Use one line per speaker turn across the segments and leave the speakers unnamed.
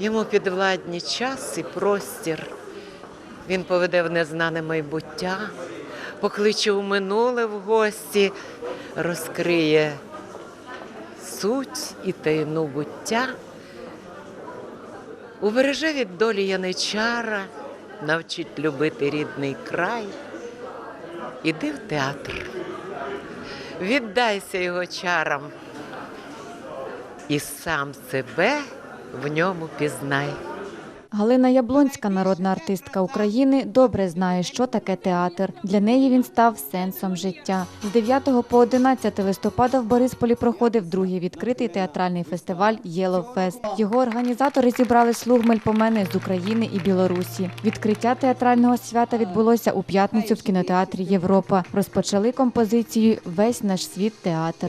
Йому підвладні час і простір. Він поведе в незнане майбуття, покличе у минуле в гості, розкриє суть і таїну буття, убереже від долі яничара, навчить любити рідний край. Іди в театр, віддайся його чарам і сам себе в ньому пізнай.
Галина Яблонська, народна артистка України, добре знає, що таке театр. Для неї він став сенсом життя. З 9 по 11 листопада в Борисполі проходив другий відкритий театральний фестиваль Yellow Fest. Його організатори зібрали слуг мельпомени з України і Білорусі. Відкриття театрального свята відбулося у п'ятницю в кінотеатрі Європа. Розпочали композицію Весь наш світ театр.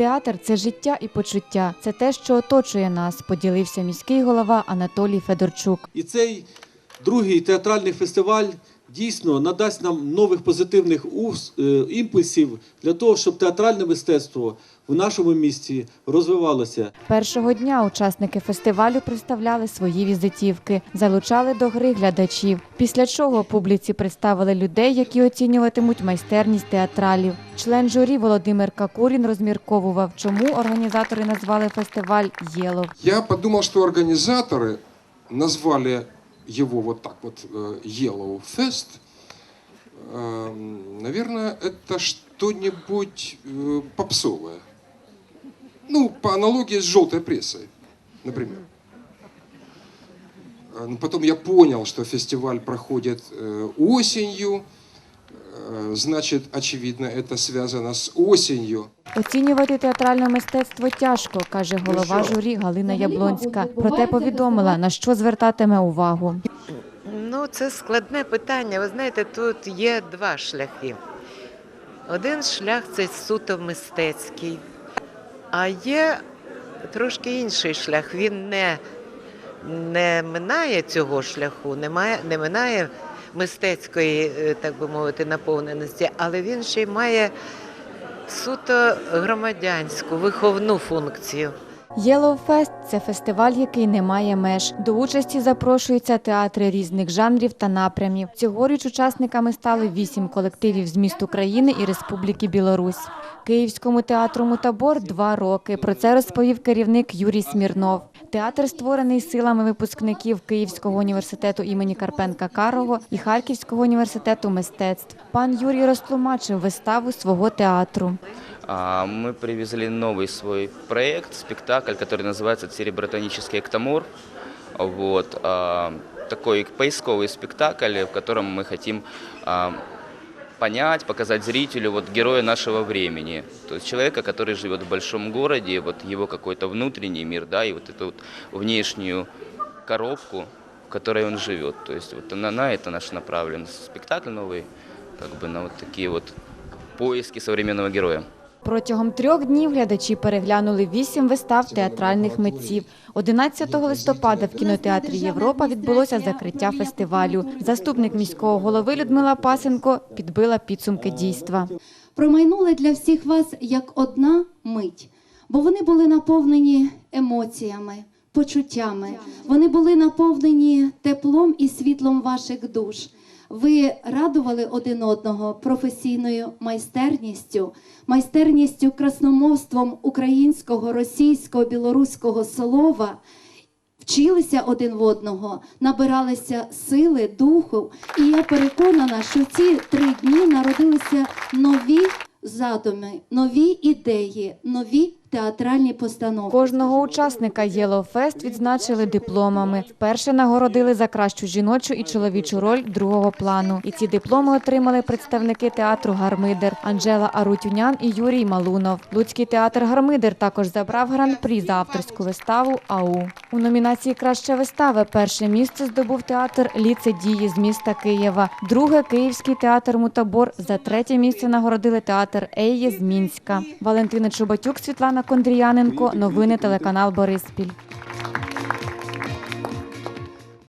Театр це життя і почуття. Це те, що оточує нас, поділився міський голова Анатолій Федорчук.
І цей другий театральний фестиваль дійсно надасть нам нових позитивних ус- е, імпульсів для того, щоб театральне мистецтво в нашому місті розвивалося.
Першого дня учасники фестивалю представляли свої візитівки, залучали до гри глядачів. Після чого публіці представили людей, які оцінюватимуть майстерність театралів. Член журі Володимир Какурін розмірковував, чому організатори назвали фестиваль Єлов.
Я подумал, что организаторы назвали его вот так вот э, Yellow Fest. Эм, Наверное, это что-нибудь э, попсовое. Ну, по аналогии с желтой прессой, например. Э, но Потом я понял, что фестиваль проходит э, осенью. Э, Значит, очевидно, это связано с осенью.
Оцінювати театральне мистецтво тяжко, каже голова журі Галина Яблонська. Проте повідомила, на що звертатиме увагу.
Ну, це складне питання. Ви знаєте, тут є два шляхи. Один шлях це суто мистецький, а є трошки інший шлях. Він не, не минає цього шляху, не, має, не минає мистецької, е, так би мовити, наповненості, але він ще й має суто громадянську, виховну функцію.
Yellow це фестиваль, який не має меж. До участі запрошуються театри різних жанрів та напрямів. Цьогоріч учасниками стали вісім колективів з міст України і Республіки Білорусь. Київському театру Мутабор два роки. Про це розповів керівник Юрій Смірнов. Театр створений силами випускників Київського університету імені Карпенка Карого і Харківського університету мистецтв. Пан Юрій розтлумачив виставу свого театру.
А, Мы привезли новый свой проект, спектакль, который называется «Церебротонический эктомор». Вот, а, такой поисковый спектакль, в котором мы хотим а, понять, показать зрителю вот героя нашего времени. То есть человека, который живет в большом городе, вот его какой-то внутренний мир, да, и вот эту вот внешнюю коробку, в которой он живет. То есть вот на, на это наш направлен спектакль новый, как бы на вот такие вот поиски современного героя.
Протягом трьох днів глядачі переглянули вісім вистав театральних митців. 11 листопада в кінотеатрі Європа відбулося закриття фестивалю. Заступник міського голови Людмила Пасенко підбила підсумки дійства.
промайнули для всіх вас як одна мить, бо вони були наповнені емоціями, почуттями. Вони були наповнені теплом і світлом ваших душ. Ви радували один одного професійною майстерністю, майстерністю красномовством українського, російського, білоруського слова. Вчилися один в одного, набиралися сили, духу. І я переконана, що ці три дні народилися нові задуми, нові ідеї, нові театральні постановки.
Кожного учасника Fest відзначили дипломами. Вперше нагородили за кращу жіночу і чоловічу роль другого плану. І ці дипломи отримали представники театру Гармидер Анжела Арутюнян і Юрій Малунов. Луцький театр Гармидер також забрав гран-прі за авторську виставу АУ. У номінації Краща вистава перше місце здобув театр Ліце дії з міста Києва. Друге Київський театр Мутабор. За третє місце нагородили театр Ейє з Мінська. Валентина Чубатюк, Світлана Кондріяненко. Новини телеканал Бориспіль.